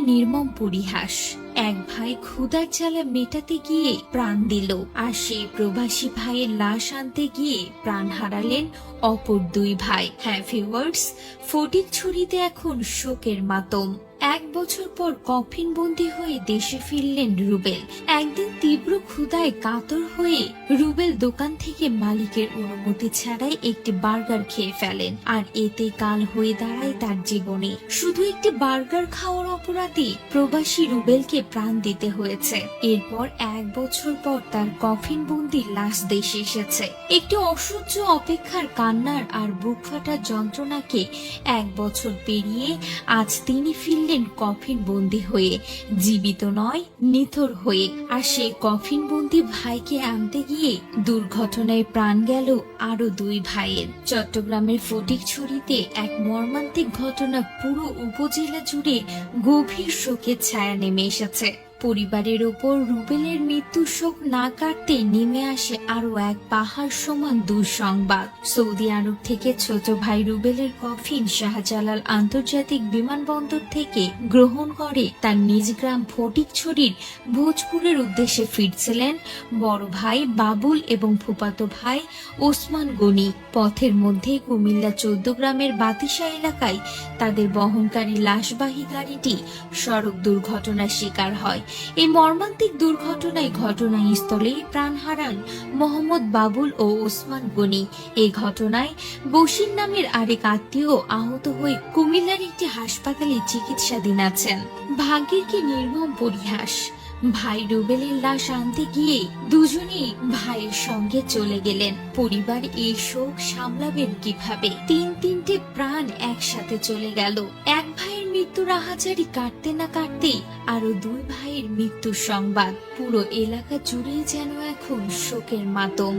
নির্মম পরিহাস। এক ভাই ক্ষুদার চালা মেটাতে গিয়ে প্রাণ দিল, আর সেই প্রবাসী ভাইয়ের লাশ আনতে গিয়ে প্রাণ হারালেন অপর দুই ভাই। হ্যাঁ ভিউয়ার্স ফটিক ছুরিতে এখন শোকের মাতম। এক বছর পর কফিন বন্দী হয়ে দেশে ফিরলেন রুবেল। একদিন তীব্র ক্ষুধায় কাতর হয়ে রুবেল দোকান থেকে মালিকের অনুমতি ছাড়াই একটি বার্গার খেয়ে ফেলেন, আর এতে কাল হয়ে দাঁড়ায় তার জীবনে। শুধু একটি বার্গার খাওয়ার অপরাধে প্রবাসী রুবেলকে প্রাণ দিতে হয়েছে। এরপর এক বছর পর তার কফিন বন্দি লাশ দেশে এসেছে। একটি অসহ্য অপেক্ষার কান্নার আর বুক ফাটার যন্ত্রণাকে এক বছর পেরিয়ে আজ তিনি ফিরলেন কফিন বন্দি হয়ে, জীবিত নয়, নিথর হয়ে। আর সেই কফিন বন্দি ভাইকে আনতে গিয়ে দুর্ঘটনায় প্রাণ গেল আরও দুই ভাইয়ের। চট্টগ্রামের ফটিক ফটিকছড়িতে এক মর্মান্তিক ঘটনা পুরো উপজেলা জুড়ে গভীর শোকের ছায়া নেমে এসেছে। পরিবারের ওপর রুবেলের মৃত্যুর শোক না কাটতে নেমে আসে আরও এক পাহাড় সমান দুঃসংবাদ। সৌদি আরব থেকে ছোট ভাই রুবেলের কফিন শাহজালাল আন্তর্জাতিক বিমানবন্দর থেকে গ্রহণ করে। তার নিজ গ্রাম ফটিকছড়ির ভোজপুরের উদ্দেশ্যে ফিরছিলেন বড় ভাই বাবুল এবং ফুপাতো ভাই ওসমান গনি। পথের মধ্যে কুমিল্লা চোদ্দ গ্রামের বাতিসা এলাকায় তাদের বহনকারী লাশবাহী গাড়িটি সড়ক দুর্ঘটনার শিকার হয়। এই মর্মান্তিক দুর্ঘটনায় ঘটনাস্থলেই প্রাণ হারান মোহাম্মদ বাবুল ও ওসমান গনি। এই ঘটনায় বসির নামের আরেক আত্মীয় আহত হয়ে কুমিল্লার একটি হাসপাতালে চিকিৎসাধীন আছেন। ভাগ্যের কি নির্মম পরিহাস। ভাই রুবেলের লাশ আনতে গিয়ে দুজনেই ভাইয়ের সঙ্গে চলে গেলেন। পরিবার এই শোক সামলাবেন কীভাবে? তিন তিনটে প্রাণ একসাথে চলে গেল। এক ভাইয়ের মৃত্যুর আহাজারি কাটতে না কাটতেই আরও দুই ভাইয়ের মৃত্যুর সংবাদ। পুরো এলাকা জুড়েই যেন এখন শোকের মাতম।